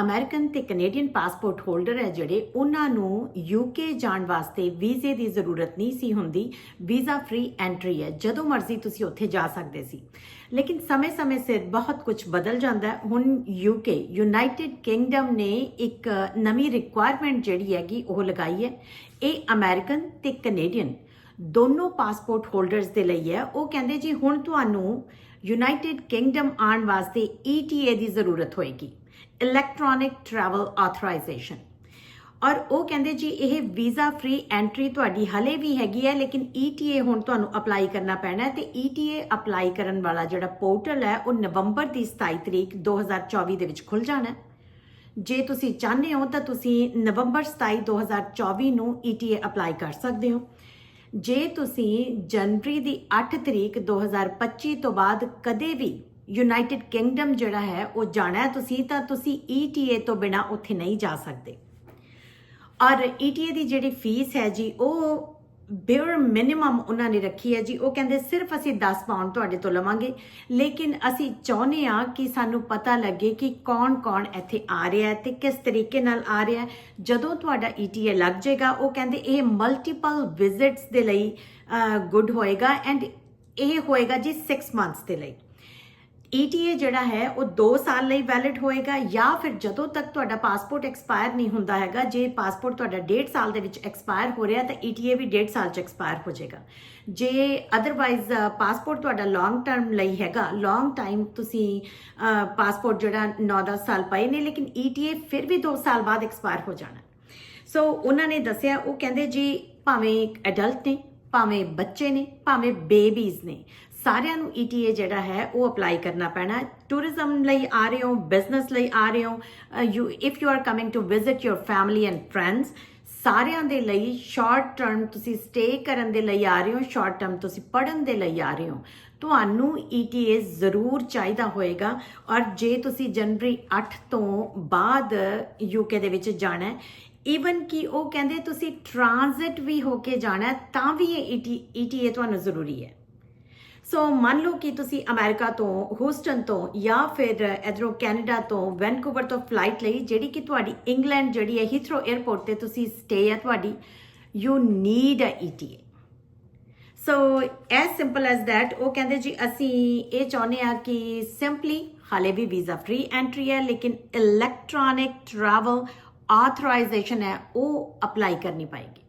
American ਤੇ Canadian passport holder ਹੈ ਜਿਹੜੇ ਉਹਨਾਂ ਨੂੰ ਯੂਕੇ ਜਾਣ ਵਾਸਤੇ ਵੀਜ਼ੇ ਦੀ ਜ਼ਰੂਰਤ ਨਹੀਂ ਸੀ ਹੁੰਦੀ, ਵੀਜ਼ਾ ਫ੍ਰੀ ਐਂਟਰੀ ਹੈ, ਜਦੋਂ ਮਰਜ਼ੀ ਤੁਸੀਂ ਉੱਥੇ ਜਾ ਸਕਦੇ ਸੀ। ਲੇਕਿਨ ਸਮੇਂ-ਸਮੇਂ ਸਿਰ ਬਹੁਤ ਕੁਝ ਬਦਲ ਜਾਂਦਾ ਹੈ। ਹੁਣ ਯੂਕੇ ਯੂਨਾਈਟਿਡ ਕਿੰਗਡਮ ਨੇ ਇੱਕ ਨਵੀਂ ਰਿਕੁਆਇਰਮੈਂਟ ਜਿਹੜੀ ਹੈਗੀ, ਉਹ ਲਗਾਈ ਹੈ। ਇਹ ਅਮਰੀਕਨ ਤੇ ਕੈਨੇਡੀਅਨ ਦੋਨੋਂ ਪਾਸਪੋਰਟ ਹੋਲਡਰਸ ਦੇ ਲਈ ਹੈ। ਉਹ ਕਹਿੰਦੇ ਜੀ, ਹੁਣ ਤੁਹਾਨੂੰ ਯੂਨਾਈਟਿਡ ਕਿੰਗਡਮ ਆਉਣ ਵਾਸਤੇ ETA ਦੀ ਜ਼ਰੂਰਤ ਹੋਏਗੀ। ਇਲੈਕਟ੍ਰੋਨਿਕ ਟਰੈਵਲ ਆਥੋਰਾਈਜ਼ੇਸ਼ਨ ਔਰ ਉਹ ਕਹਿੰਦੇ ਜੀ, ਇਹ ਵੀਜ਼ਾ ਫ੍ਰੀ ਐਂਟਰੀ ਤੁਹਾਡੀ ਹਲੇ ਵੀ ਹੈਗੀ ਹੈ, ਲੇਕਿਨ ETA ਹੁਣ ਤੁਹਾਨੂੰ ਅਪਲਾਈ ਕਰਨਾ ਪੈਣਾ ਹੈ ਤੇ ETA ਅਪਲਾਈ ਕਰਨ ਵਾਲਾ ਜਿਹੜਾ ਪੋਰਟਲ ਹੈ, ਉਹ ਨਵੰਬਰ ਦੀ 27 ਤਰੀਕ 2024 ਦੇ ਵਿੱਚ ਖੁੱਲ ਜਾਣਾ ਹੈ। ਜੇ ਤੁਸੀਂ ਚਾਹੁੰਦੇ ਹੋ, ਤਾਂ ਤੁਸੀਂ ਨਵੰਬਰ 27 2024 ਨੂੰ ETA ਅਪਲਾਈ ਕਰ ਸਕਦੇ ਹੋ। ਜੇ ਤੁਸੀਂ ਜਨਵਰੀ ਦੀ 8 ਤਰੀਕ 2025 ਤੋਂ ਬਾਅਦ ਕਦੇ ਵੀ ਯੂਨਾਈਟਿਡ ਕਿੰਗਡਮ ਜਿਹੜਾ ਹੈ, ਉਹ ਜਾਣਾ ਹੈ ਤੁਸੀਂ, ਤਾਂ ਤੁਸੀਂ ETA ਤੋਂ ਬਿਨਾ ਉੱਥੇ ਨਹੀਂ ਜਾ ਸਕਦੇ। ਔਰ ETA ਦੀ ਜਿਹੜੀ ਫੀਸ ਹੈ ਜੀ, ਉਹ ਬੇਅਰ ਮਿਨੀਮਮ ਉਹਨਾਂ ਨੇ ਰੱਖੀ ਹੈ ਜੀ। ਉਹ ਕਹਿੰਦੇ ਸਿਰਫ ਅਸੀਂ 10 ਪਾਉਂਡ ਤੁਹਾਡੇ ਤੋਂ ਲਵਾਂਗੇ। ਲੇਕਿਨ ਅਸੀਂ ਚਾਹੁੰਦੇ ਆ ਕਿ ਸਾਨੂੰ ਪਤਾ ਲੱਗੇ ਕਿ ਕੌਣ-ਕੌਣ ਇੱਥੇ ਆ ਰਿਹਾ ਹੈ ਤੇ ਕਿਸ ਤਰੀਕੇ ਨਾਲ ਆ ਰਿਹਾ ਹੈ। ਜਦੋਂ ਤੁਹਾਡਾ ETA ਲੱਗ ਜਾਏਗਾ, ਉਹ ਕਹਿੰਦੇ ਇਹ ਮਲਟੀਪਲ ਵਿਜ਼ਿਟਸ ਦੇ ਲਈ ਗੁੱਡ ਹੋਏਗਾ। ਐਂਡ ਇਹ ਹੋਏਗਾ ਜੀ 6 ਮੰਥਸ ਦੇ ਲਈ। ETA ਜਿਹੜਾ ਹੈ, ਉਹ 2 ਸਾਲ ਲਈ ਵੈਲਿਡ ਹੋਏਗਾ ਜਾਂ ਫਿਰ ਜਦੋਂ ਤੱਕ ਤੁਹਾਡਾ ਪਾਸਪੋਰਟ ਐਕਸਪਾਇਰ ਨਹੀਂ ਹੁੰਦਾ ਹੈਗਾ, ਜੇ ਪਾਸਪੋਰਟ ਤੁਹਾਡਾ 1.5 ਸਾਲ ਦੇ ਵਿੱਚ ਐਕਸਪਾਇਰ ਹੋ ਰਿਹਾ ਤਾਂ ETA ਵੀ 1.5 ਸਾਲ ਚ ਐਕਸਪਾਇਰ ਹੋ ਜਾਏਗਾ। ਜੇ ਅਦਰਵਾਈਜ਼ ਪਾਸਪੋਰਟ ਤੁਹਾਡਾ ਲੌਂਗ ਟਰਮ ਲਈ ਹੈਗਾ ਲੌਂਗ ਟਾਈਮ ਤੁਸੀਂ ਪਾਸਪੋਰਟ ਜਿਹੜਾ 9-10 ਸਾਲ ਪਏ ਨੇ, ਲੇਕਿਨ ETA ਫਿਰ ਵੀ 2 ਸਾਲ ਬਾਅਦ ਐਕਸਪਾਇਰ ਹੋ ਜਾਣਾ। ਸੋ ਉਹਨਾਂ ਨੇ ਦੱਸਿਆ, ਉਹ ਕਹਿੰਦੇ ਜੀ ਭਾਵੇਂ ਐਡਲਟ ਨੇ, ਭਾਵੇਂ ਬੱਚੇ ਨੇ, ਭਾਵੇਂ ਬੇਬੀਜ਼ ਨੇ ਸਾਰਿਆਂ ਨੂੰ ETA ਜਿਹੜਾ ਹੈ, ਉਹ ਅਪਲਾਈ ਕਰਨਾ ਪੈਣਾ ਟੂਰਿਜ਼ਮ ਲਈ ਆ ਰਹੇ ਹੋ ਬਿਜ਼ਨਸ ਲਈ ਆ ਰਹੇ ਹੋ you if you are coming to visit your family and friends ਸਾਰਿਆਂ ਦੇ ਲਈ ਸ਼ਾਰਟ ਟਰਮ ਤੁਸੀਂ ਸਟੇ ਕਰਨ ਦੇ ਲਈ ਆ ਰਹੇ ਹੋ ਸ਼ਾਰਟ ਟਰਮ ਤੁਸੀਂ ਪੜਨ ਦੇ ਲਈ ਆ ਰਹੇ ਹੋ। ਤੁਹਾਨੂੰ ETA ਜ਼ਰੂਰ ਚਾਹੀਦਾ ਹੋਏਗਾ ਔਰ ਜੇ ਤੁਸੀਂ ਜਨਵਰੀ 8 ਤੋਂ ਬਾਅਦ ਯੂਕੇ ਦੇ ਵਿੱਚ ਜਾਣਾ ਹੈ ਈਵਨ ਕਿ ਉਹ ਕਹਿੰਦੇ ਤੁਸੀਂ ਟ੍ਰਾਂਜ਼ਿਟ ਵੀ ਹੋ ਕੇ ਜਾਣਾ ਤਾਂ ਵੀ ਇਹ ETA ਤੁਹਾਨੂੰ ਜ਼ਰੂਰੀ ਹੈ। ਸੋ ਮੰਨ ਲਓ ਕਿ ਤੁਸੀਂ ਅਮਰੀਕਾ ਤੋਂ ਹੂਸਟਨ ਤੋਂ ਜਾਂ ਫਿਰ ਇਧਰੋਂ ਕੈਨੇਡਾ ਤੋਂ ਵੈਨਕੂਵਰ ਤੋਂ ਫਲਾਈਟ ਲਈ ਜਿਹੜੀ ਕਿ ਤੁਹਾਡੀ ਇੰਗਲੈਂਡ ਜਿਹੜੀ ਹੈ ਹੀਥਰੋ 에ਅਰਪੋਰਟ ਤੇ ਤੁਸੀਂ ਸਟੇ ਹੈ ਤੁਹਾਡੀ you need a ETA so as simple as that ਉਹ ਕਹਿੰਦੇ ਜੀ ਅਸੀਂ ਇਹ ਚਾਹੁੰਦੇ ਆ ਕਿ ਸਿੰਪਲੀ ਹਾਲੇ ਵੀ ਵੀਜ਼ਾ ਫ੍ਰੀ ਐਂਟਰੀ ਹੈ ਲੇਕਿਨ ਇਲੈਕਟ੍ਰੋਨਿਕ ਟਰੈਵਲ ਆਥੋਰਾਈਜ਼ੇਸ਼ਨ ਹੈ ਉਹ ਅਪਲਾਈ ਕਰਨੀ ਪਏਗੀ